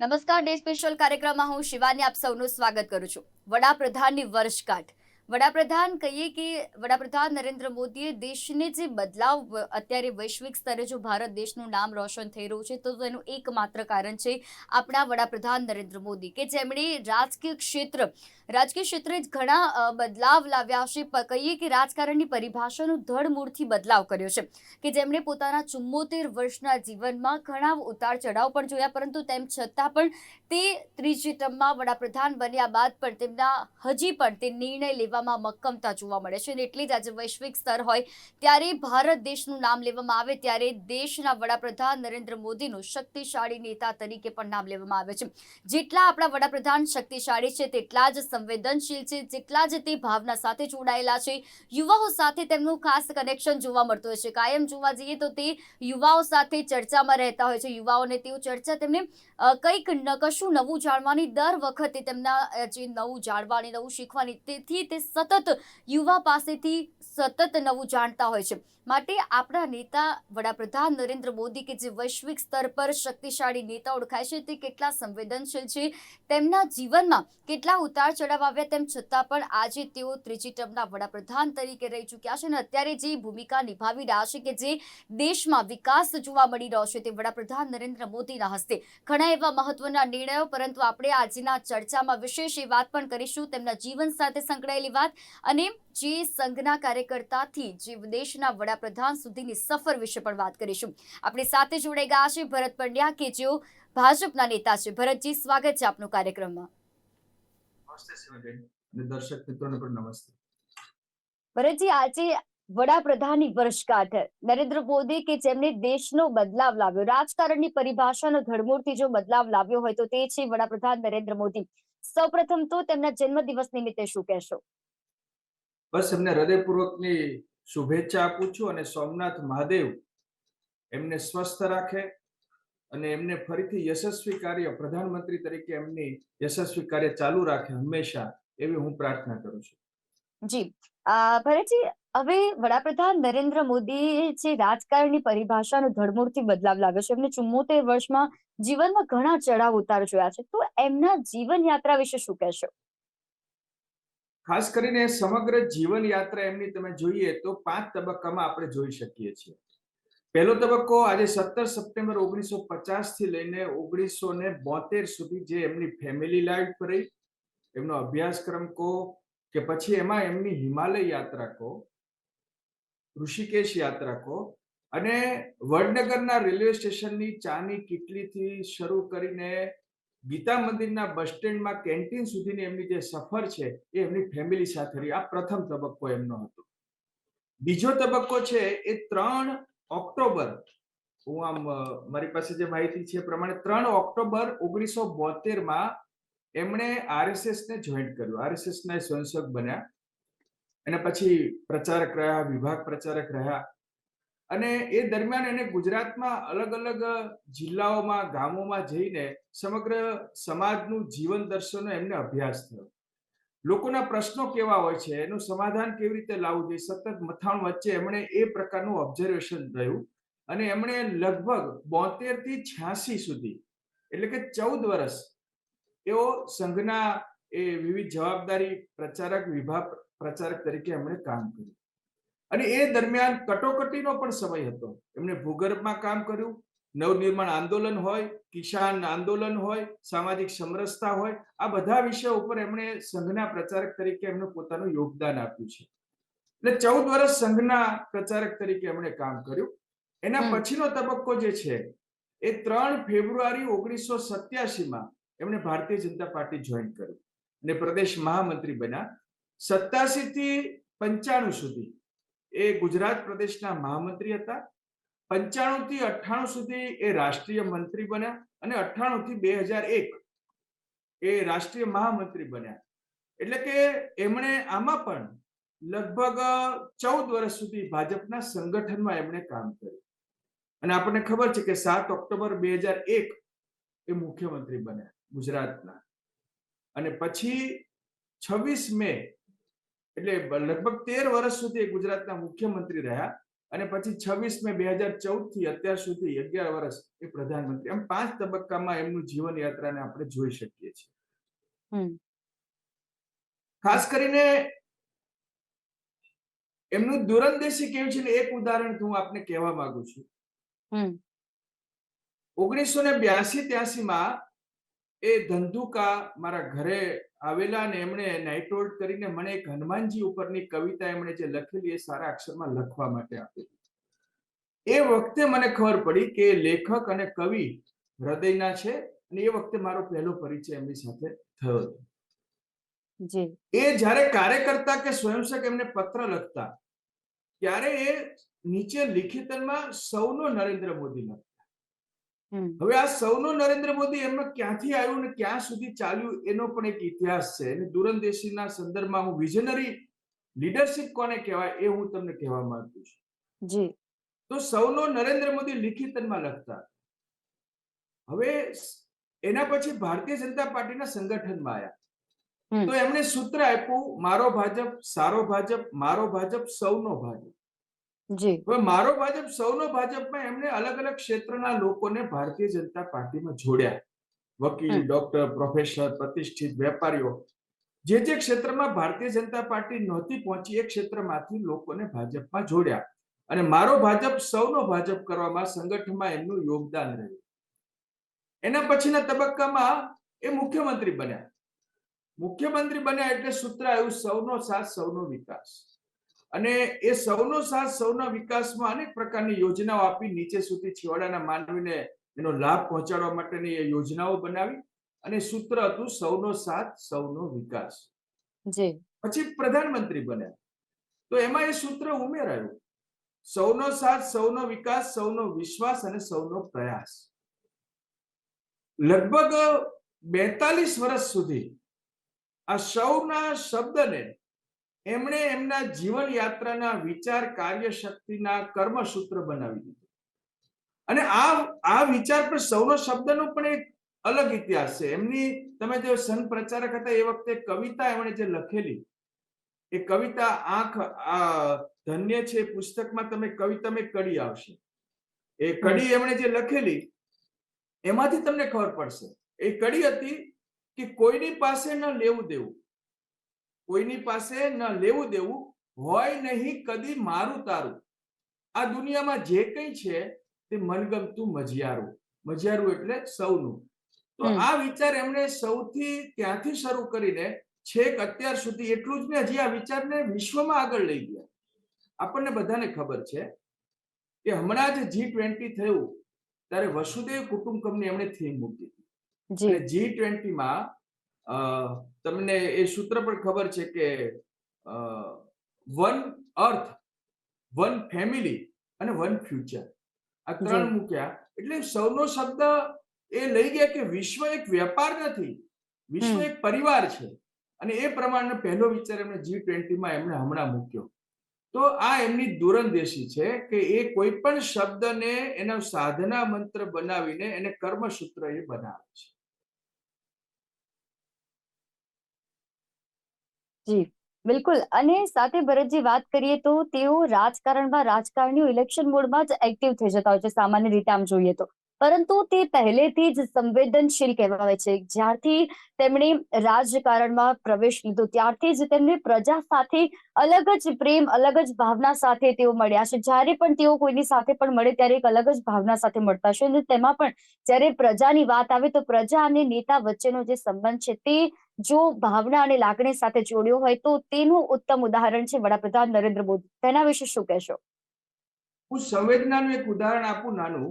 નમસ્કાર day special કાર્યક્રમમાં હું શિવાની આપ સૌનું સ્વાગત કરું છું. વડાપ્રધાનની વર્ષગાંઠ. વડાપ્રધાન કહીએ કે વડાપ્રધાન નરેન્દ્ર મોદીએ દેશને જે બદલાવ અત્યારે વૈશ્વિક સ્તરે જો ભારત દેશનું નામ રોશન થઈ રહ્યું છે, તો તેનું એકમાત્ર કારણ છે આપણા વડાપ્રધાન નરેન્દ્ર મોદી કે જેમણે રાજકીય ક્ષેત્ર, રાજકીય ક્ષેત્રે ઘણા બદલાવ લાવ્યા છે કહીએ કે રાજકારણની પરિભાષાનો ધડમૂળથી બદલાવ કર્યો છે કે જેમણે પોતાના ચુમ્મોતેર વર્ષના જીવનમાં ઘણા ઉતાર ચઢાવ પણ જોયા, પરંતુ તેમ છતાં પણ તે ત્રીજી ટર્મમાં વડાપ્રધાન બન્યા બાદ પણ તેમના, હજી પણ તે નિર્ણય લેવામાં મક્કમતા જોવા મળે છે અને એટલે જ આજે વૈશ્વિક સ્તર હોય ત્યારે ભારત દેશનું નામ લેવામાં આવે ત્યારે દેશના વડાપ્રધાન નરેન્દ્ર મોદીનું શક્તિશાળી નેતા તરીકે પણ નામ લેવામાં આવે છે. જેટલા આપણા વડાપ્રધાન શક્તિશાળી છે તેટલા જ સંવેદનશીલ છે, જેટલા જ તે ભાવના સાથે જોડાયેલા છે. યુવાઓ સાથે તેમનું ખાસ કનેક્શન જોવા મળતું હોય છે. કાયમ જોવા જઈએ તો તે યુવાઓ સાથે ચર્ચામાં રહેતા હોય છે. યુવાઓને તેઓ ચર્ચા તેમને કંઈક કશું નવું જાણવાની દર વખતે તેમના જે નવું જાણવાની, નવું શીખવાની તેથી તે સતત યુવા પાસેથી સતત નવું જાણતા હોય છે. માટે આપણા નેતા વડાપ્રધાન નરેન્દ્ર મોદી કે જે વૈશ્વિક સ્તર પર શક્તિશાળી નેતા ઓળખાય છે, તે કેટલા સંવેદનશીલ છે? તેમના જીવનમાં કેટલા ઉતાર ચઢાવ આવ્યા? તેમ છતાં પણ આજે તેઓ ત્રીજી ટર્મના વડાપ્રધાન તરીકે રહી ચૂક્યા છે અને અત્યારે જે ભૂમિકા નિભાવી રહ્યા છે કે જે દેશમાં વિકાસ જોવા મળી રહ્યો છે, તે વડાપ્રધાન નરેન્દ્ર મોદીના હસ્તે. ઘણા એવા મહત્વના નિર્ણયો, પરંતુ આપણે આજના ચર્ચામાં વિશેષ એ વાત પણ કરીશું. તેમના જીવન સાથે સંકળાયેલી વાત અને જે સંઘના કાર્યકર્તાથી જે દેશના વડાપ્રધાન સુધીની સફર વિશે પણ વાત કરીશું. આપણી સાથે જોડાઈ ગયા છે ભરત પંડ્યા કે જેઓ ભાજપના નેતા છે. ભરતજી સ્વાગત છે આપનું કાર્યક્રમમાં. દર્શક મિત્રોને પણ નમસ્તે. ભરતજી આજે વડાપ્રધાનની વર્ષગાંઠ. નરેન્દ્ર મોદી કે જેમણે દેશનો બદલાવ લાવ્યો રાજકારણની પરિભાષાનો ધડમૂળથી જો બદલાવ લાવ્યો હોય તો તે છે વડાપ્રધાન નરેન્દ્ર મોદી. સૌપ્રથમ તો તેમના જન્મદિવસ નિમિત્તે શું કહેશો? બસ એમને હૃદયપૂર્વકની શુભેચ્છા આપું છું અને સોમનાથ મહાદેવ એમને સ્વસ્થ રાખે અને એમને ફરીથી યશસ્વી કાર્ય પ્રધાનમંત્રી તરીકે એમની યશસ્વી કાર્ય ચાલુ રાખે હંમેશા એવી હું પ્રાર્થના કરું છું. જી. ભરતજી, હવે વડાપ્રધાન નરેન્દ્ર મોદીએ જે રાજકારણની પરિભાષાનો ધડમૂળથી બદલાવ લાવ્યો છે, એમને ચુમ્મોતેર વર્ષમાં જીવનમાં ઘણા ચડાવ ઉતાર જોયા છે, તો એમના જીવન યાત્રા વિશે શું કહેશો? ખાસ કરીને સમગ્ર જીવન યાત્રા એમની તમે જોઈએ તો પાંચ તબક્કામાં આપણે જોઈ શકીએ છીએ. પહેલો તબક્કો આજે સત્તર સપ્ટેમ્બર ઓગણીસો પચાસથી લઈને ઓગણીસો ને બોતેર સુધી જે એમની ફેમિલી લાઈફ રહી, એમનો અભ્યાસક્રમ કહો કે પછી એમાં એમની હિમાલય યાત્રા કહો, ઋષિકેશ યાત્રા કહો અને વડનગરના રેલવે સ્ટેશનની ચાની કિટલીથી શરૂ કરીને ગીતા મંદિરના બસ સ્ટેન્ડમાં કેન્ટીન સુધીની એમની જે સફર છે, એ એમની ફેમિલી સાથે રહી. આ પ્રથમ તબક્કો એમનો હતો. બીજો તબક્કો છે, એ ત્રણ ઓક્ટોબર, હું આમ મારી પાસે જે માહિતી છે પ્રમાણે ત્રણ ઓક્ટોબર ઓગણીસો બોતેરમાં એમણે આરએસએસ ને જોઈન્ટ કર્યું. આરએસએસ ના સ્વયંસેવક બન્યા. અને પછી પ્રચારક રહ્યા, વિભાગ પ્રચારક રહ્યા. અને એ દરમિયાન એને ગુજરાતમાં અલગ અલગ જિલ્લાઓમાં, ગામોમાં જઈને સમગ્ર સમાજનું જીવન દર્શનનો એમને અભ્યાસ થયો. લોકોના પ્રશ્નો કેવા હોય છે, એનું સમાધાન કેવી રીતે લાવવું જોઈએ, સતત મથાણ વચ્ચે એમણે એ પ્રકારનું ઓબ્ઝર્વેશન રહ્યું. અને એમણે લગભગ બોતેરથી છ્યાસી સુધી, એટલે કે ચૌદ વર્ષ એઓ સંઘના એ વિવિધ જવાબદારી પ્રચારક, વિભાગ પ્રચારક તરીકે એમણે કામ કર્યું. અને એ દરમિયાન કટોકટીનો પણ સમય હતો. એમણે ભૂગર્ભમાં કામ કર્યું. નવનિર્માણ આંદોલન હોય કિસાન આંદોલન હોય સામાજિક સમરસતા હોય આ બધા વિષયો ઉપર એમણે સંઘના પ્રચારક તરીકે એમનું પોતાનું યોગદાન આપ્યું છે. એટલે ચૌદ વર્ષ સંઘના પ્રચારક તરીકે એમણે કામ કર્યું. એના પછીનો તબક્કો જે છે એ ત્રણ ફેબ્રુઆરી ઓગણીસો સત્યાસીમાં એમણે ભારતીય જનતા પાર્ટી જોઈન કર્યું અને પ્રદેશ મહામંત્રી બન્યા. સત્યાસી થી પંચાણું સુધી એ ગુજરાત પ્રદેશના મહામંત્રી હતા. પંચાણું થી અઠ્ઠાણું સુધી એ રાષ્ટ્રીય મંત્રી બન્યા અને અઠ્ઠાણું થી બે હજાર એક એ રાષ્ટ્રીય મહામંત્રી બન્યા. એટલે કે એમણે આમાં પણ લગભગ ચૌદ વર્ષ સુધી ભાજપના સંગઠનમાં એમણે કામ કર્યું. અને આપણને ખબર છે કે સાત ઓક્ટોબર બે હજાર એક એ મુખ્યમંત્રી બન્યા ગુજરાતના. અને પછી છવ્વીસ મે એટલે લગભગ તેર વર્ષ સુધી ગુજરાતના મુખ્યમંત્રી રહ્યા અને પછી છવ્વીસ મે બે હજાર ચૌદથી અત્યાર સુધી અગિયાર વર્ષ એ પ્રધાનમંત્રી. એમ પાંચ તબક્કામાં એમનું જીવન યાત્રાને આપણે જોઈ શકીએ છીએ. ખાસ કરીને એમનું દૂરંદેશી કેવું છે ને એક ઉદાહરણ હું આપને કહેવા માંગુ છું. ઓગણીસો ને બ્યાસી ત્યાસી માં એ ધંધુકા મારા ઘરે આવેલા અને એમણે નાઇટોલ્ડ કરીને મને એક હનુમાનજી ઉપરની કવિતા એમણે જે લખેલી એ સારા અક્ષરમાં લખવા માટે આપેલી. એ વખતે મને ખબર પડી કે લેખક અને કવિ હૃદયના છે અને એ વખતે મારો પહેલો પરિચય એમની સાથે થયો હતો. એ જ્યારે કાર્યકર્તા કે સ્વયંસેવક એમને પત્ર લખતા ત્યારે એ નીચે લિખિતનમાં સૌનો નરેન્દ્ર મોદી લખતા. હવે આ સૌનો નરેન્દ્ર મોદી એમનો ક્યાંથી આવ્યું ને ક્યાં સુધી ચાલ્યું એનો પણ એક ઇતિહાસ છે. અને દૂરંદેશીના સંદર્ભમાં હું વિઝનરી લીડરશિપ કોને કહેવાય એ હું તમને કહેવા માંગુ છું. જી. તો સૌનો નરેન્દ્ર મોદી લિખિતનમાં લખતા હવે એના પછી ભારતીય જનતા પાર્ટીના સંગઠનમાં આવ્યા તો એમણે સૂત્ર આપ્યું મારો ભાજપ સારો ભાજપ મારો ભાજપ સૌનો ભાજપ. જી. હવે મારો ભાજપ સૌનો ભાજપમાં એમણે અલગ અલગ ક્ષેત્રના લોકોને ભારતીય જનતા પાર્ટીમાં જોડ્યા. વકીલ ડોક્ટર પ્રોફેસર પ્રતિષ્ઠિત વેપારીઓ. જે જે ક્ષેત્રમાં ભારતીય જનતા પાર્ટી નહોતી પહોંચી એ ક્ષેત્રમાંથી લોકોને ભાજપમાં જોડ્યા. અને મારો ભાજપ સૌનો ભાજપ કરવામાં સંગઠનમાં એમનું યોગદાન રહ્યું. એના પછીના તબક્કામાં એ મુખ્યમંત્રી બન્યા. મુખ્યમંત્રી બન્યા એટલે સૂત્ર આવ્યું સૌનો સાથ સૌનો વિકાસ. અને એ સૌનો સાથ સૌના વિકાસમાં અનેક પ્રકારની યોજનાઓ આપી નીચે સુધી છેવાડાના માનવીને એનો લાભ પહોંચાડવા માટેની એ યોજનાઓ બનાવી અને સૂત્ર હતું સૌનો સાથ સૌનો વિકાસ. પછી પ્રધાનમંત્રી બન્યા. તો એમાં એ સૂત્ર ઉમેરાયું. સૌનો સાથ સૌનો વિકાસ સૌનો વિશ્વાસ અને સૌનો પ્રયાસ. લગભગ બેતાલીસ વર્ષ સુધી આ સૌના શબ્દને એમણે એમના જીવન યાત્રાના વિચાર કાર્ય શક્તિના કર્મસૂત્ર બનાવી દીધું. અને આ આ વિચાર પર સૌનો શબ્દનો પણ એક અલગ ઇતિહાસ છે. એમની તમે જે સંત પ્રચારક હતા એ વખતે કવિતા એમણે જે લખેલી એ કવિતા આંખ આ ધન્ય છે પુસ્તકમાં તમે કવિતા મેં કડી આવશે. એ કડી એમણે જે લખેલી એમાંથી તમને ખબર પડશે. એ કડી હતી કે કોઈની પાસે ન લેવું દેવું. કોઈની પાસે ન લેવું દેવું હોય નહીં કદી મારું તારું. આ દુનિયામાં જે કંઈ છે તે મનગમતું મજિયારું. મજિયારું એટલે સૌનું. તો આ વિચાર એમણે સૌથી ત્યાંથી શરૂ કરીને છેક અત્યાર સુધી એટલું જ ને હજી આ વિચારને વિશ્વમાં આગળ લઈ ગયા. આપણને બધાને ખબર છે કે હમણાં જ જી ટ્વેન્ટી થયું ત્યારે વસુદેવ કુટુંબકમની એમણે થીમ મૂકી હતી. જી અને જી ટ્વેન્ટીમાં તમને એ સૂત્ર પણ ખબર છે કે વન અર્થ વન ફેમિલી અને વન ફ્યુચર. આ ત્રણ મૂક્યા. એટલે સૌનો શબ્દ એ લઈ ગયા કે વિશ્વ એક વેપાર નથી. વિશ્વ એક પરિવાર છે. અને એ પ્રમાણે પહેલો વિચાર એમણે જી ટ્વેન્ટીમાં એમણે હમણાં મૂક્યો. તો આ એમની દૂરંદેશી છે કે એ કોઈ પણ શબ્દને એના સાધના મંત્ર બનાવીને એને કર્મસૂત્ર એ બનાવે છે. જી, બિલકુલ. અને સાથે ભરતજી, વાત કરીએ તો તેઓ રાજકારણમાં, રાજકારણીઓ ઇલેક્શન મોડમાં જ એક્ટિવ થઈ જતા હોય છે, સામાન્ય રીતે આમ જોઈએ તો. પરંતુ તે પહેલેથી જ સંવેદનશીલ કહેવાય છે. જ્યારથી તેમણે રાજકારણમાં પ્રવેશ લીધો, ત્યારથી જ તેમને પ્રજા સાથે અલગ જ પ્રેમ, અલગ જ ભાવના સાથે તેઓ મળ્યા છે. જ્યારે પણ તેઓ કોઈની સાથે પણ મળે, ત્યારે એક અલગ જ ભાવના સાથે મળતા છે. અને તેમાં પણ જ્યારે પ્રજાની વાત આવે, તો પ્રજા અને નેતા વચ્ચેનો જે સંબંધ છે, તે જો ભાવના અને લાગણી સાથે જોડ્યો હોય તો તેનું ઉત્તમ ઉદાહરણ છે વડાપ્રધાન નરેન્દ્ર મોદી. તેના વિશે શું કહેશો? હું સંવેદનાનું એક ઉદાહરણ આપું નાનું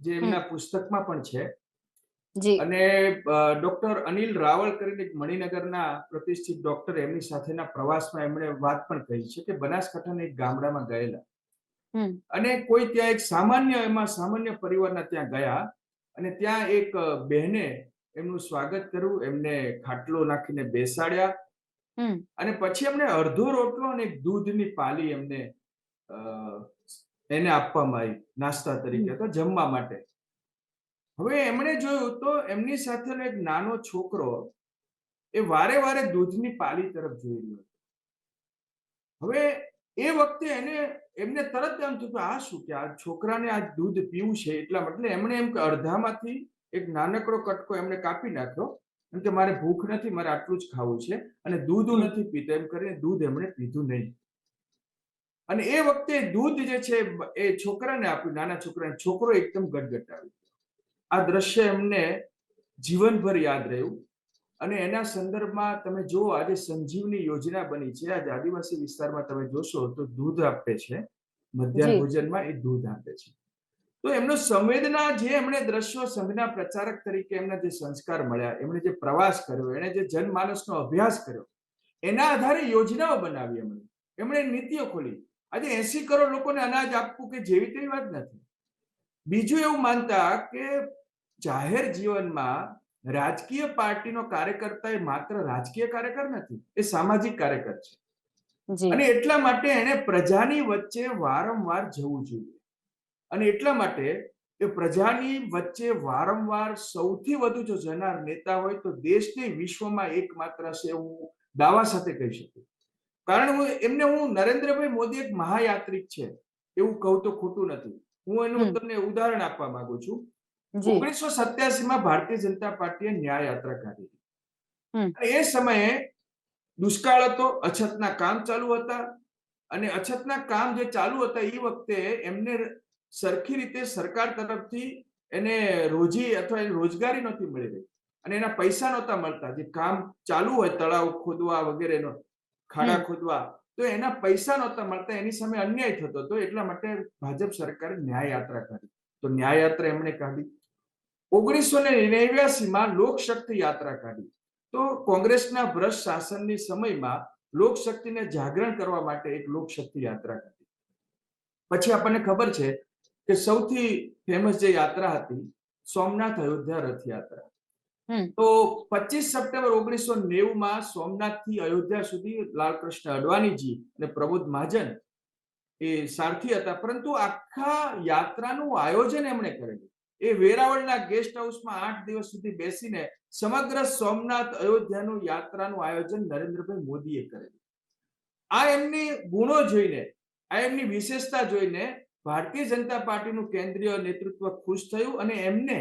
જે એમના પુસ્તકમાં પણ છે. અને ડોક્ટર અનિલ રાવળ કરીને મણિનગરના પ્રતિષ્ઠિત ડોક્ટર એમની સાથેના પ્રવાસમાં એમણે વાત પણ કહી છે કે બનાસકાંઠાના એક ગામડામાં ગયેલા. અને કોઈ ત્યાં એક સામાન્ય એમાં સામાન્ય પરિવારના ત્યાં ગયા અને ત્યાં એક બહેને એમનું સ્વાગત કર્યું એમને ખાટલો નાખીને બેસાડ્યા. અને પછી એમને અડધો રોટલો અને એક દૂધની પાલી એમને એને આપવામાં આવી નાસ્તા તરીકે તો જમવા માટે. હવે એમણે જોયું તો એમની સાથેનો એક નાનો છોકરો એ વારે વારે દૂધની પાલી તરફ જોઈ રહ્યો હવે એ વખતે એને એમને તરત એમ થયું કે આ શું કે આ છોકરાને આ દૂધ પીવું છે એટલા એટલે એમણે એમ કે અડધામાંથી એક નાનકડો કટકો એમણે કાપી નાખ્યો. એમ કે મારે ભૂખ નથી મારે આટલું જ ખાવું છે અને દૂધ હું નથી પીતો. એમ કરીને દૂધ એમણે પીધું નહીં. અને એ વખતે દૂધ જે છે એ છોકરાને આપ્યું નાના છોકરાને. છોકરો એકદમ ગટગટાવી આ દ્રશ્ય એમને જીવનભર યાદ રહ્યું. અને એના સંદર્ભમાં તમે જુઓ આજે સંજીવની યોજના બની છે. આજે આદિવાસી વિસ્તારમાં તમે જોશો તો દૂધ આપે છે. મધ્યાહન. ભોજનમાં એ દૂધ આપે છે. તો એમનો સંવેદના જે એમણે દ્રશ્યો સંઘના પ્રચારક તરીકે એમને જે સંસ્કાર મળ્યા એમણે જે પ્રવાસ કર્યો એણે જે જનમાનસનો અભ્યાસ કર્યો એના આધારે યોજનાઓ બનાવી એમણે. એમણે નીતિઓ ખોલી. આજે એસી કરોડ લોકોને અનાજ આપવું કે જેવી તેવી વાત નથી. બીજું એવું માનતા કે જાહેર જીવનમાં રાજકીય પાર્ટીનો કાર્યકર્તા એ માત્ર રાજકીય કાર્યકર નથી એ સામાજિક કાર્યકર છે. અને એટલા માટે એને પ્રજાની વચ્ચે વારંવાર જવું જોઈએ. અને એટલા માટે કે પ્રજાની વચ્ચે વારંવાર સૌથી વધુ જો જનાર નેતા હોય તો દેશને વિશ્વમાં એકમાત્ર છે હું દાવા સાથે કહી શકું. કારણ હું એમને હું નરેન્દ્રભાઈ મોદી એક મહાયાત્રિક છે એવું કહું તો ખોટું નથી. હું એનું તમને ઉદાહરણ આપવા માંગુ છું. ઓગણીસો સત્યાસી માં ભારતીય જનતા પાર્ટીએ ન્યાય યાત્રા કાઢી એ સમયે દુષ્કાળ હતો અછતના કામ ચાલુ હતા અને અછતના કામ જે ચાલુ હતા એ વખતે એમને સરખી રીતે સરકાર તરફથી એને રોજી અથવા એને રોજગારી નહોતી મળી રહી. અને એના પૈસા નહોતા મળતા. જે કામ ચાલુ હોય તળાવ ખોદવા વગેરેનો ખાડા ખોદવા તો એના પૈસા નહોતા મળતા. એની સામે અન્યાય થતો હતો. એટલા માટે ભાજપ સરકારે ન્યાય યાત્રા કાઢી. તો ન્યાય યાત્રા એમણે કાઢી. ઓગણીસો ને નેવ્યાસી માં લોકશક્તિ યાત્રા કાઢી. તો કોંગ્રેસના ભ્રષ્ટ શાસનની સમયમાં લોકશક્તિને જાગરણ કરવા માટે એક લોકશક્તિ યાત્રા કાઢી. પછી આપણને ખબર છે કે સૌથી ફેમસ જે યાત્રા હતી સોમનાથ અયોધ્યા રથયાત્રા. તો પચીસ સપ્ટેમ્બર ઓગણીસો માં સોમનાથથી અયોધ્યા સુધી લાલકૃષ્ણ અડવાણીજી અને પ્રબોધ મહાજન એ સારથી હતા. પરંતુ આખા યાત્રાનું આયોજન એમણે કરેલું. એ વેરાવળના ગેસ્ટ હાઉસમાં આઠ દિવસ સુધી બેસીને સમગ્ર સોમનાથ અયોધ્યાનું યાત્રાનું આયોજન નરેન્દ્રભાઈ મોદીએ કરેલું. આ એમની ગુણો જોઈને આ એમની વિશેષતા જોઈને ભારતીય જનતા પાર્ટીનું કેન્દ્રીય નેતૃત્વ ખુશ થયું અને એમને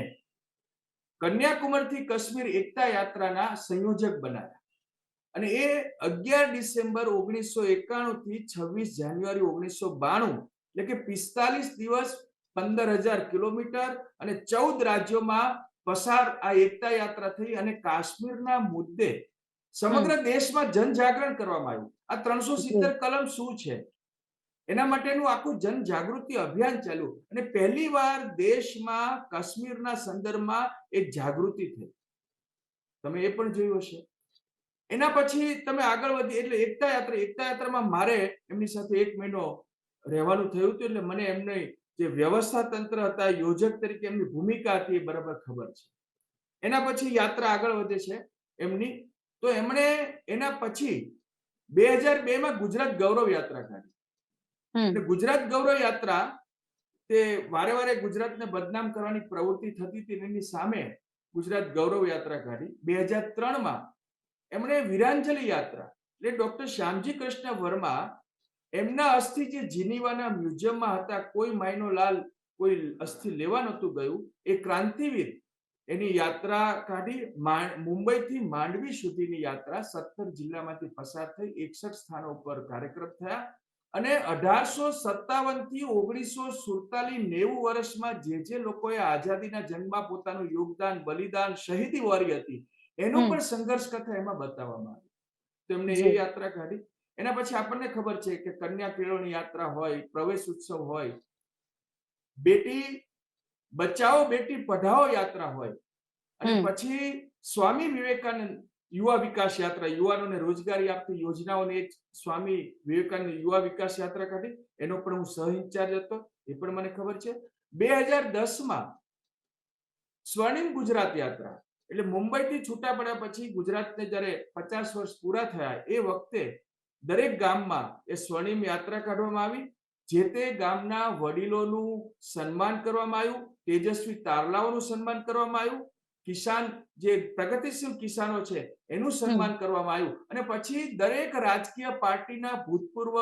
કન્યાકુમારીથી કાશ્મીર એકતા યાત્રાના સંયોજક બનાવ્યા. અને એ અગિયાર ડિસેમ્બર ઓગણીસો એકાણું થી છવ્વીસ જાન્યુઆરી ઓગણીસો બાણું એટલે કે પિસ્તાલીસ દિવસ પંદર હજાર કિલોમીટર અને ચૌદ રાજ્યોમાં પસાર આ એકતા યાત્રા થઈ અને કાશ્મીરના મુદ્દે સમગ્ર દેશમાં જનજાગરણ કરવામાં આવ્યું. આ ત્રણસો સિત્તેર કલમ શું છે? એના માટેનું આખું જનજાગૃતિ અભિયાન ચાલ્યું અને પહેલી વાર દેશમાં કાશ્મીરના સંદર્ભમાં એક જાગૃતિ થઈ. તમે એ પણ જોયું હશે. એના પછી તમે આગળ વધી, એટલે એકતા યાત્રા, એકતા યાત્રામાં મારે એમની સાથે એક મહિનો રહેવાનું થયું હતું, એટલે મને એમને જે વ્યવસ્થા તંત્ર હતા, યોજક તરીકે એમની ભૂમિકા હતી એ બરાબર ખબર છે. એના પછી યાત્રા આગળ વધે છે એમની. તો એમણે એના પછી બે હજાર બે માં ગુજરાત ગૌરવ યાત્રા કાઢી. એટલે ગુજરાત ગૌરવ યાત્રા તે વારે વારે ગુજરાતને બદનામ કરવાની પ્રવૃત્તિ થતી હતી એની સામે ગુજરાત ગૌરવ યાત્રા કાઢી. બે હજાર ત્રણમાં એમણે વીરાંજલિ યાત્રા એટલે ડોક્ટર શ્યામજી કૃષ્ણ વર્મા એમના અસ્થિ જે જીનીવાના મ્યુઝિયમમાં હતા, કોઈ માયનો લાલ, કોઈ અસ્થિ લેવા નહોતું ગયું, એ ક્રાંતિવીર એની યાત્રા કાઢી. મુંબઈથી માંડવી સુધીની યાત્રા સત્તર જિલ્લામાંથી પસાર થઈ એકસઠ સ્થાનો ઉપર કાર્યક્રમ થયા. અને અઢારસો સત્તાવનથી ઓગણીસો સુડતાલીસ નેવું વર્ષમાં જે જે લોકોએ આઝાદીના જંગમાં પોતાનું યોગદાન બલિદાન શહીદી વારી હતી એનો પણ સંઘર્ષ કથા એમાં બતાવવામાં આવી. તેમને એ યાત્રા કાઢી. એના પછી આપણને ખબર છે કે કન્યા કેળવણી યાત્રા હોય પ્રવેશ ઉત્સવ હોય બેટી બચાવો બેટી પઢાઓ યાત્રા હોય. અને પછી સ્વામી વિવેકાનંદ યુવા વિકાસ યાત્રા, યુવાનોને રોજગારી આપતી યોજનાઓને એક સ્વામી વિવેકાનંદ યુવા વિકાસ યાત્રા કાઢી એનો પણ હું સહ ઇન્ચાર્જ હતો, એ પણ મને ખબર છે. બે હજાર દસમાં સ્વર્ણિમ ગુજરાત યાત્રા, એટલે મુંબઈથી છૂટા પડ્યા પછી ગુજરાતને જ્યારે પચાસ વર્ષ પૂરા થયા, એ વખતે દરેક ગામમાં એ સ્વર્ણિમ યાત્રા કાઢવામાં આવી, જે તે ગામના વડીલોનું સન્માન કરવામાં આવ્યું, તેજસ્વી તારલાઓનું સન્માન કરવામાં આવ્યું કિસાન જે પ્રગતિશીલ કિસાનો છે એનું સન્માન કરવામાં આવ્યું. અને પછી દરેક રાજકીય પાર્ટીના ભૂતપૂર્વ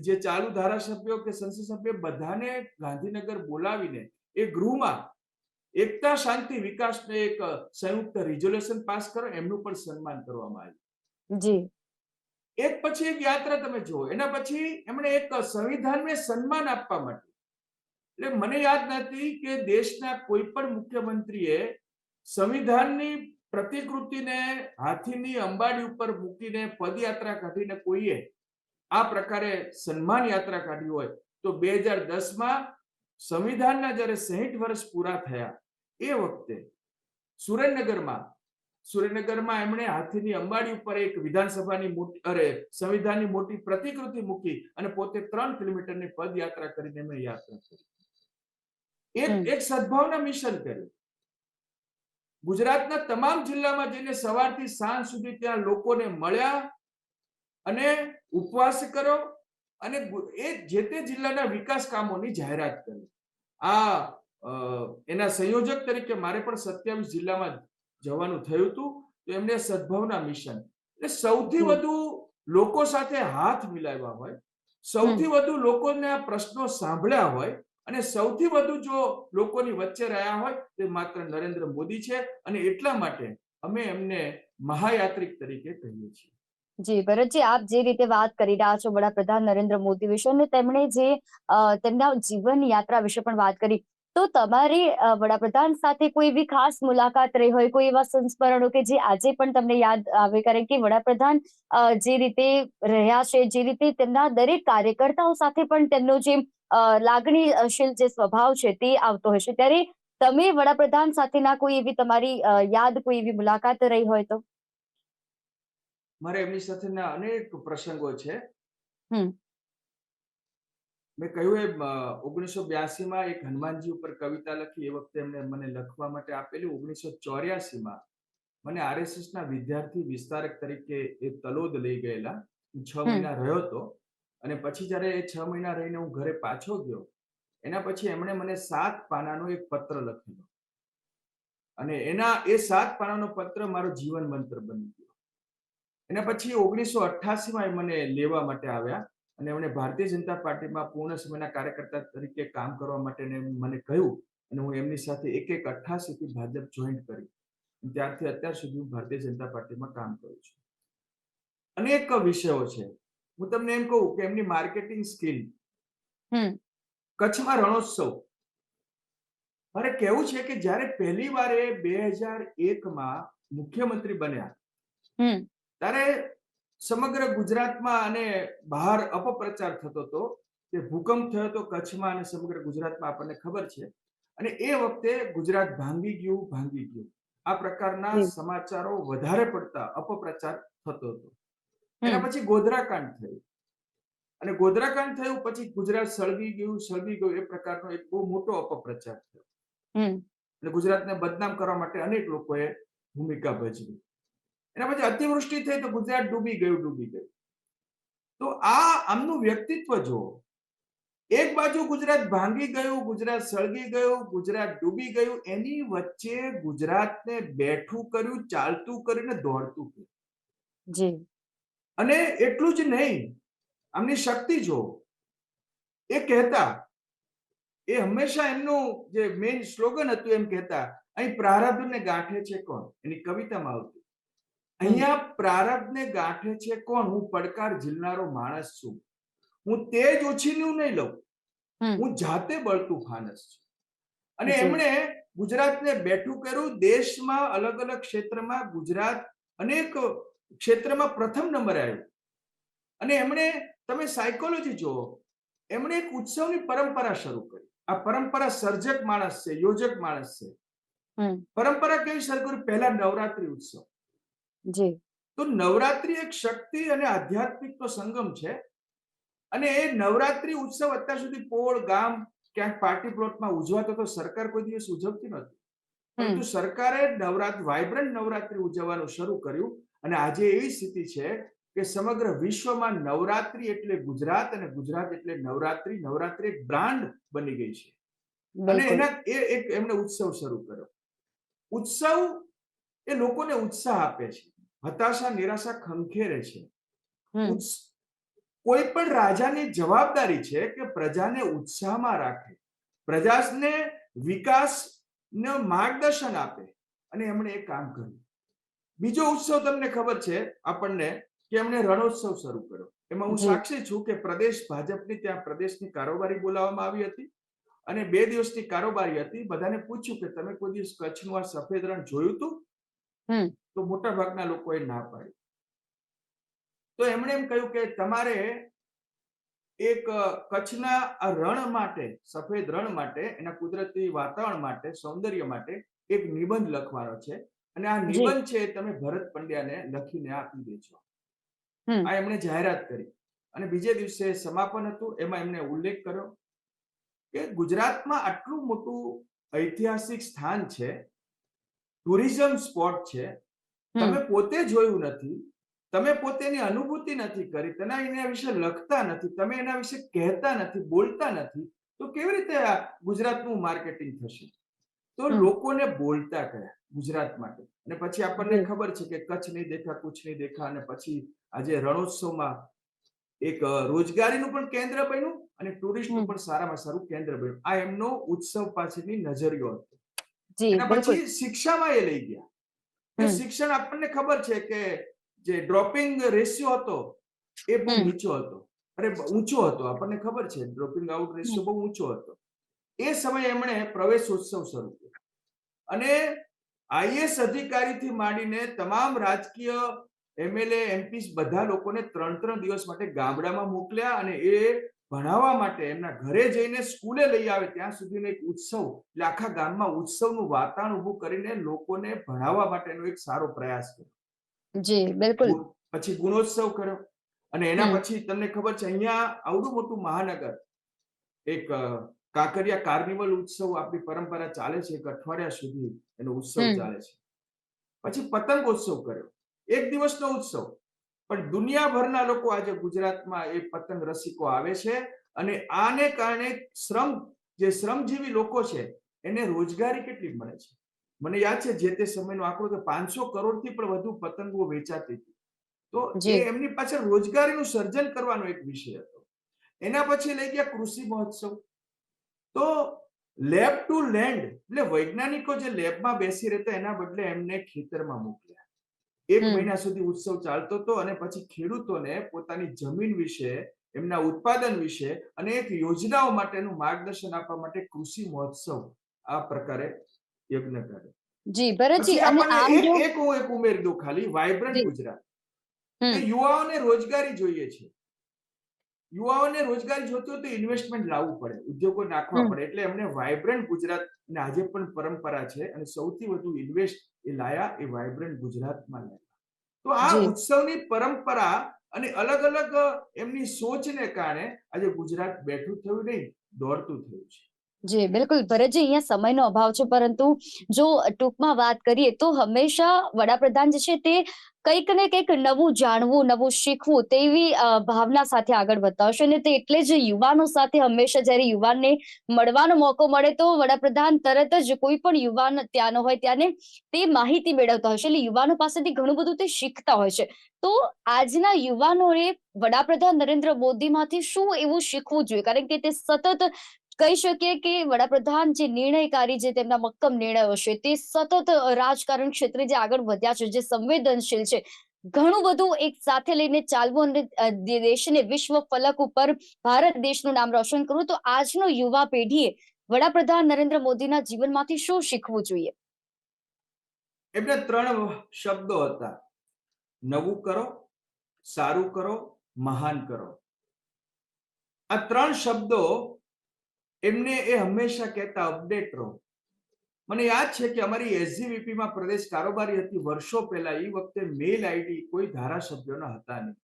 જે ચાલુ ધારાસભ્યો કે સંસદ સભ્ય બધાને ગાંધીનગર બોલાવીને એ ગૃહમાં એકતા શાંતિ વિકાસને એક સંયુક્ત રિઝોલ્યુશન પાસ કરો એમનું પણ સન્માન કરવામાં આવ્યું. જી. એક પછી એક યાત્રા તમે જુઓ એના પછી એમણે એક સંવિધાનને સન્માન આપવા માટે એટલે મને યાદ નથી કે દેશના કોઈ પણ મુખ્યમંત્રીએ સંવિધાનની પ્રતિકૃતિને હાથીની અંબાડી ઉપર મૂકીને પદયાત્રા કાઢીને કોઈએ આ પ્રકારે સન્માન યાત્રા કાઢી હોય તો બે હજાર દસમાં સંવિધાનના જ્યારે સાહીઠ વર્ષ પૂરા થયા એ વખતે સુરેન્દ્રનગરમાં સુરેન્દ્રનગરમાં એમણે હાથીની અંબાડી ઉપર એક વિધાનસભાની મોટી અરે સંવિધાનની મોટી પ્રતિકૃતિ મૂકી અને પોતે ત્રણ કિલોમીટરની પદયાત્રા કરીને એમણે યાત્રા કરી. એક એક સદભાવના મિશન કર્યું. ગુજરાતના તમામ જિલ્લામાં જઈને સવારથી સાંજ સુધી ત્યાં લોકોને મળ્યા અને ઉપવાસ કરો અને એ જે તે જિલ્લાના વિકાસ કામોની જાહેરાત કરી. આ એના સંયોજક તરીકે મારે પણ સત્યાવીસ જિલ્લામાં જવાનું થયું હતું તો એમને સદભાવના મિશન. એટલે સૌથી વધુ લોકો સાથે હાથ મિલાવ્યા હોય સૌથી વધુ લોકોને આ પ્રશ્નો સાંભળ્યા હોય અને સૌથી વધુ જો લોકોની વચ્ચે રહ્યા હોય, તે માત્ર નરેન્દ્ર મોદી છે અને એટલા માટે અમે એમને મહાયાત્રિક તરીકે કહીએ છીએ. જી, ભરતજી, આપ જે રીતે વાત કરી રહ્યા છો વડાપ્રધાન નરેન્દ્ર મોદી વિશે અને તેમણે જે તેમના જીવન યાત્રા વિશે પણ વાત કરી તો તમારી વડાપ્રધાન સાથે કોઈ એવી ખાસ મુલાકાત રહી હોય કોઈ એવા સંસ્મરણો કે જે આજે પણ તમને યાદ આવે? કારણ કે વડાપ્રધાન જે રીતે રહ્યા છે જે રીતે તેમના દરેક કાર્યકર્તાઓ સાથે પણ તેમનો જે લાગણીશીલ જે સ્વભાવ છે તે આવતો હશે ત્યારે તમે વડાપ્રધાન સાથેના કોઈ એવી તમારી યાદ કોઈ એવી મુલાકાત રહી હોય તો? મારે એમની સાથેના અનેક પ્રસંગો છે. મેં કહ્યું એમ ઓગણીસો બ્યાસીમાં એક હનુમાનજી ઉપર કવિતા લખી એ વખતે એમને મને લખવા માટે આપેલી. ઓગણીસો ચોર્યાસી માં મને આરએસએસના વિદ્યાર્થી વિસ્તારક તરીકે એ તલોદ લઈ ગયેલા. છ મહિના રહ્યો હતો અને પછી જ્યારે એ છ મહિના રહીને હું ઘરે પાછો ગયો એના પછી એમણે મને સાત પાનાનો એક પત્ર લખેલો. અને એના એ સાત પાનાનો પત્ર મારો જીવન મંત્ર બની ગયો. એના પછી ઓગણીસો અઠાસીમાં એ મને લેવા માટે આવ્યા. અને એમણે ભારતીય જનતા પાર્ટીમાં પૂર્ણ સમયના કાર્યકર્તા તરીકે કામ કરવા માટે મને કહ્યું અને હું એમની સાથે એક એક અઠાસીથી ભાજપ જોઈન્ટ કરી. ત્યારથી અત્યાર સુધી હું ભારતીય જનતા પાર્ટીમાં કામ કરું છું. અનેક વિષયો છે. હું તમને એમ કહું કે એમની માર્કેટિંગ સ્કિલ કચ્છમાં રણોત્સવ. મારે કહેવું છે કે જ્યારે પહેલી વાર એ બે હજાર એકમાં મુખ્યમંત્રી બન્યા ત્યારે સમગ્ર ગુજરાતમાં અને બહાર અપપ્રચાર થતો હતો કે ભૂકંપ થયો હતો કચ્છમાં અને સમગ્ર ગુજરાતમાં આપણને ખબર છે. અને એ વખતે ગુજરાત ભાંગી ગયું ભાંગી ગયું. આ પ્રકારના. સમાચારો વધારે પડતા અપપ્રચાર થતો હતો. એના પછી ગોધરાકાંડ થયું. અને ગોધરાકાંડ થયું પછી ગુજરાત સળગી ગયું સળગી ગયું એ પ્રકારનો એક બહુ મોટો અપપ્રચાર થયો. એટલે ગુજરાતને બદનામ કરવા માટે અનેક લોકોએ ભૂમિકા ભજવી. એના પછી અતિવૃષ્ટિ થઈ તો ગુજરાત ડૂબી ગયું ડૂબી ગયું. તો આ આમનું વ્યક્તિત્વ જુઓ. એક બાજુ ગુજરાત ભાંગી ગયું ગુજરાત સળગી ગયું ગુજરાત ડૂબી ગયું એની વચ્ચે ગુજરાતને બેઠું કર્યું ચાલતું કર્યું ને દોડતું કર્યું. જી. અને એટલું જ નહીં આમની શક્તિ જો એ કહેતા એ હંમેશા એમનું જે મેઇન સ્લોગન હતું એમ કહેતા અહીં પ્રારબ્ધને ગાંઠે છે કોણ? એની કવિતામાં આવતું. અહીંયા પ્રારબ્ધને ગાંઠે છે કોણ? હું પડકાર ઝીલનારો માણસ છું. હું તે જ ઓછીનું નહીં લઉં. હું જાતે બળતું ફાનસ છું. અને એમણે ગુજરાતને બેઠું કર્યું. દેશમાં અલગ અલગ ક્ષેત્રમાં ગુજરાત અનેક ક્ષેત્રમાં પ્રથમ નંબર આવ્યું. અને એમણે તમે સાયકોલોજી જુઓ એમણે એક ઉત્સવની પરંપરા શરૂ કરી. આ પરંપરા સર્જક માણસ છે યોજક માણસ છે. પરંપરા કેવી? શરૂ કરી પહેલા નવરાત્રી ઉત્સવ. જી. તો નવરાત્રી એક શક્તિ અને આધ્યાત્મિકનો સંગમ છે. અને એ નવરાત્રી ઉત્સવ અત્યાર સુધી પોળ ગામ ક્યાંક પાર્ટી પ્લોટમાં ઉજવાતો તો સરકાર કોઈ દિવસ ઉજવતી નથી. પરંતુ સરકારે નવરાત્રી વાઇબ્રન્ટ નવરાત્રી ઉજવવાનું શરૂ કર્યું અને આજે એવી સ્થિતિ છે કે સમગ્ર વિશ્વમાં નવરાત્રી એટલે ગુજરાત અને ગુજરાત એટલે નવરાત્રી નવરાત્રી એક બ્રાન્ડ બની ગઈ છે. અને એના એ એક એમણે ઉત્સવ શરૂ કર્યો. ઉત્સવ એ લોકોને ઉત્સાહ આપે છે. હતાશા નિરાશા ખંખેરે છે. કોઈ પણ રાજાની જવાબદારી છે કે પ્રજાને ઉત્સાહમાં રાખે. પ્રજાને વિકાસ માર્ગદર્શન આપે અને એમણે એ કામ કર્યું. બીજો ઉત્સવ તમને ખબર છે આપણને કે એમણે રણોત્સવ શરૂ કર્યો. એમાં હું સાક્ષી છું કે પ્રદેશ ભાજપની ત્યાં પ્રદેશની કારોબારી બોલાવવામાં આવી હતી અને બે દિવસની કારોબારી હતી. બધાને પૂછ્યું કે તમે કોઈ દિવસ કચ્છનું આ સફેદ રણ જોયું હતું. તો મોટા ભાગના લોકોએ ના પાડી. તો એમણે એમ કહ્યું કે તમારે એક કચ્છના રણ માટે સફેદ રણ માટે એના કુદરતી વાતાવરણ માટે સૌંદર્ય માટે એક નિબંધ લખવાનો છે. અને આ નિબંધ છે તમે ભરત પંડ્યાને લખીને આપી દેજો. આ એમણે જાહેરાત કરી. અને બીજે દિવસે સમાપન હતું એમાં એમને ઉલ્લેખ કર્યો કે ગુજરાતમાં આટલું મોટું ઐતિહાસિક સ્થાન છે ટુરિઝમ સ્પોટ છે. તમે પોતે જોયું નથી. તમે પોતે એની અનુભૂતિ નથી કરી. તમે એના વિશે લખતા નથી. તમે એના વિશે કહેતા નથી બોલતા નથી. તો કેવી રીતે આ ગુજરાતનું માર્કેટિંગ થશે? તો લોકોને બોલતા કર્યા ગુજરાત માટે. અને પછી આપણને ખબર છે કે કચ્છ નહીં દેખા કુછ નહીં દેખા અને પછી આજે રણોત્સવમાં એક રોજગારીનું પણ કેન્દ્ર બન્યું અને ટુરિસ્ટનું. પણ સારામાં સારું કેન્દ્ર બન્યું. આ એમનો ઉત્સવ પાછળની નજરિયો હતો. એના પછી શિક્ષામાં એ લઈ ગયા. શિક્ષણ આપણને ખબર છે કે જે ડ્રોપિંગ રેશિયો હતો એ બહુ. નીચો હતો. અરે ઊંચો હતો આપણને ખબર છે ડ્રોપિંગ આઉટ રેશિયો બહુ ઊંચો હતો. એ સમયે એમણે પ્રવેશોત્સવ શરૂ કર્યો. અને આઈએસ અધિકારીથી માંડીને તમામ રાજકીય એમએલએ એમપી બધા લોકોને ત્રણ ત્રણ દિવસ માટે ગામડામાં મોકલ્યા અને એ ભણાવવા માટે એમના ઘરે જઈને સ્કૂલે લઈ આવે ત્યાં સુધીનો એક ઉત્સવ. એટલે આખા ગામમાં ઉત્સવનું વાતાવરણ ઊભું કરીને લોકોને ભણાવવા માટેનો એક સારો પ્રયાસ કર્યો. જી બિલકુલ. પછી ગુણોત્સવ કર્યો. અને એના પછી તમને ખબર છે અહીંયા આવડું મોટું મહાનગર. એક કાંકરિયા કાર્નિવલ ઉત્સવ આપણી પરંપરા ચાલે છે એક અઠવાડિયા સુધી એનો ઉત્સવ ચાલે છે. પછી પતંગોત્સવ કર્યો. એક દિવસનો ઉત્સવ. પણ દુનિયાભરના લોકો આજે ગુજરાતમાં એ પતંગ રસિકો આવે છે અને આને કારણે શ્રમ જે શ્રમજીવી લોકો છે એને રોજગારી કેટલી મળે છે? મને યાદ છે જે તે સમયનો આંકડો કે પાંચસો કરોડથી પણ વધુ પતંગો વેચાતી હતી. તો એમની પાછળ રોજગારીનું સર્જન કરવાનો એક વિષય હતો. એના પછી લઈ ગયા કૃષિ મહોત્સવ. તો લેબ ટુ લેન્ડ એટલે વૈજ્ઞાનિકો જે લેબમાં બેસી રહેતા એના બદલે એમને ખેતરમાં મોકલ્યા. એક મહિના સુધી ઉત્સવ ચાલતો હતો અને પછી ખેડૂતોને પોતાની જમીન વિશે એમના ઉત્પાદન વિશે અને એક યોજનાઓ માટેનું માર્ગદર્શન આપવા માટે કૃષિ મહોત્સવ આ પ્રકારે યજ્ઞ કરે. જી ભરતજી અને આમ જો એક હું એક ઉમેરી દઉં ખાલી વાઇબ્રન્ટ ગુજરાત. યુવાઓને રોજગારી જોઈએ છે. યુવાઓને રોજગારી જોતી તો ઇન્વેસ્ટમેન્ટ લાવવું પડે ઉદ્યોગો નાખવા પડે. એટલે એમને વાયબ્રન્ટ ગુજરાત ને આજે પણ પરંપરા છે અને સૌથી વધુ ઇન્વેસ્ટ એ લાયા એ વાઇબ્રન્ટ ગુજરાતમાં લાયા. તો આ ઉત્સવની પરંપરા અને અલગ અલગ એમની સોચને કારણે આજે ગુજરાત બેઠું થયું નહીં દોડતું થયું છે. જી, બિલકુલ. ભરતજી, અહીંયા સમયનો અભાવ છે, પરંતુ જો ટૂંકમાં વાત કરીએ તો હંમેશા વડાપ્રધાન જે છે તે કંઈક ને કંઈક નવું જાણવું, નવું શીખવું તેવી ભાવના સાથે આગળ વધતા હશે અને તે એટલે જ યુવાનો સાથે હંમેશા જ્યારે યુવાનને મળવાનો મોકો મળે તો વડાપ્રધાન તરત જ કોઈ પણ યુવાન ત્યાંનો હોય ત્યાંને તે માહિતી મેળવતા હોય છે. એટલે યુવાનો પાસેથી ઘણું બધું તે શીખતા હોય છે. તો આજના યુવાનોએ વડાપ્રધાન નરેન્દ્ર મોદીમાંથી શું એવું શીખવું જોઈએ? કારણ કે તે સતત કહી શકીએ કે વડાપ્રધાન જે નિર્ણયકારી જે તેમના મક્કમ નિર્ણયો છે તે સતત રાજકારણ ક્ષેત્રે જે આગળ વધ્યા છે, જે સંવેદનશીલ છે, ઘણું બધું એક સાથે લઈને ચાલવું અને દેશને વિશ્વ ફલક ઉપર ભારત દેશનું નામ રોશન કરવું, તો આજનો યુવા પેઢીએ વડાપ્રધાન નરેન્દ્ર મોદીના જીવનમાંથી શું શીખવું જોઈએ? એમને ત્રણ શબ્દો હતા. નવું કરો, સારું કરો, મહાન કરો. આ ત્રણ શબ્દો એમને એ હંમેશા કહેતા અપડેટ રહો. મને યાદ છે કે અમારી એસજીવીપીમાં પ્રદેશ કારોબારી હતી વર્ષો પહેલા. એ વખતે મેલ આઈડી કોઈ ધારાસભ્યોના હતા નહીં.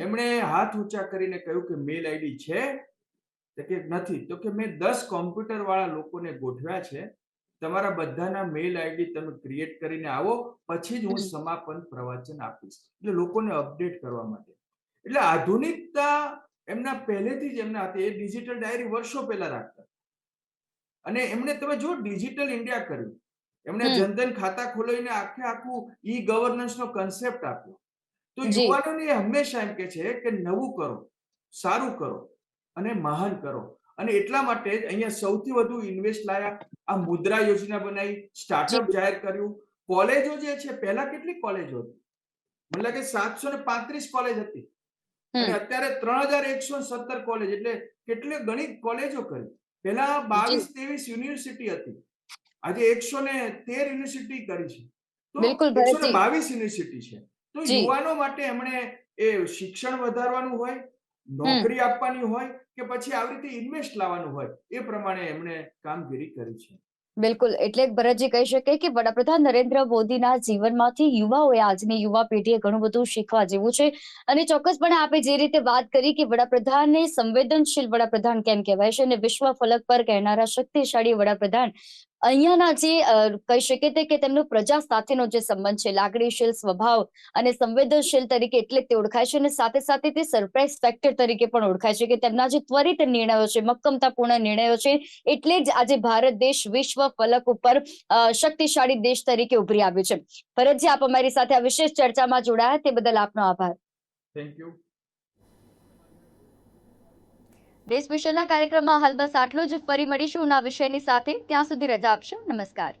એમણે હાથ ઊંચા કરીને કહ્યું કે મેલ આઈડી છે. તો કે નથી. તો કે મેં દસ કોમ્પ્યુટર વાળા લોકોને ગોઠવ્યા છે. તમારા બધાના મેલ આઈડી તમે ક્રિએટ કરીને આવો. પછી જ હું સમાપન પ્રવચન આપીશ. એટલે લોકોને અપડેટ કરવા માટે. એટલે આધુનિકતા એમના પહેલેથી જ એમના હતી એ ડિજિટલ ડાયરી વર્ષો પહેલા રાખતા. અને એમને તમે જો ડિજિટલ ઇન્ડિયા કર્યું. એમણે જનધન ખાતા ખોલાવીને આખે આખું ઈ ગવર્નન્સ નો કન્સેપ્ટ આપ્યો. તો યુવાનોને હંમેશા એમ કે છે કે નવું કરો સારું કરો અને મહાન કરો. અને એટલા માટે જ અહીંયા સૌથી વધુ ઇન્વેસ્ટ લાયા આ મુદ્રા યોજના બનાવી સ્ટાર્ટઅપ જાહેર કર્યું. કોલેજો જે છે પહેલા કેટલી કોલેજો હતી? મને લાગે સાતસો ને પાંત્રીસ કોલેજ હતી. અને અત્યારે ત્રણ હજાર એકસો સત્તર કોલેજ એટલે કેટલી ઘણી કોલેજો કરી. પેલા બાવીસ ત્રેવીસ યુનિવર્સિટી હતી. આજે એકસો ને તેર યુનિવર્સિટી કરી છે. તો એકસો ને બાવીસ યુનિવર્સિટી છે. તો યુવાનો માટે એમણે એ શિક્ષણ વધારવાનું હોય નોકરી આપવાની હોય કે પછી આવી રીતે ઇન્વેસ્ટ લાવવાનું હોય એ પ્રમાણે એમણે કામગીરી કરી છે. બિલકુલ. એટલે ભરતજી કહી શકે કે વડાપ્રધાન નરેન્દ્ર મોદીના જીવનમાંથી યુવાઓએ આજની યુવા પેઢીએ ઘણું બધું શીખવા જેવું છે. અને ચોક્કસપણે આપે જે રીતે વાત કરી કે વડાપ્રધાનને સંવેદનશીલ વડાપ્રધાન કેમ કહેવાય છે અને વિશ્વ ફલક પર કહેનારા શક્તિશાળી વડાપ્રધાન અહીંયાના જે કહી શકે તે કે તેમનો પ્રજા સાથેનો જે સંબંધ છે, લાગણીશીલ સ્વભાવ અને સંવેદનશીલ તરીકે એટલે તે ઓળખાય છે અને સાથે સાથે તે સરપ્રાઇઝ ફેક્ટર તરીકે પણ ઓળખાય છે કે તેમના જે ત્વરિત નિર્ણયો છે, મક્કમતાપૂર્ણ નિર્ણયો છે, એટલે જ આજે ભારત દેશ વિશ્વ ફલક ઉપર શક્તિશાળી દેશ તરીકે ઉભરી આવ્યું છે. ભરતજી, આપ અમારી સાથે આ વિશેષ ચર્ચામાં જોડાયા, તે બદલ આપનો આભાર. થેન્ક યુ દેશ વિશેના કાર્યક્રમમાં હાલ બસ આટલું જ. ફરી મળીશું ના વિષયની સાથે. ત્યાં સુધી રજા આપશો. નમસ્કાર.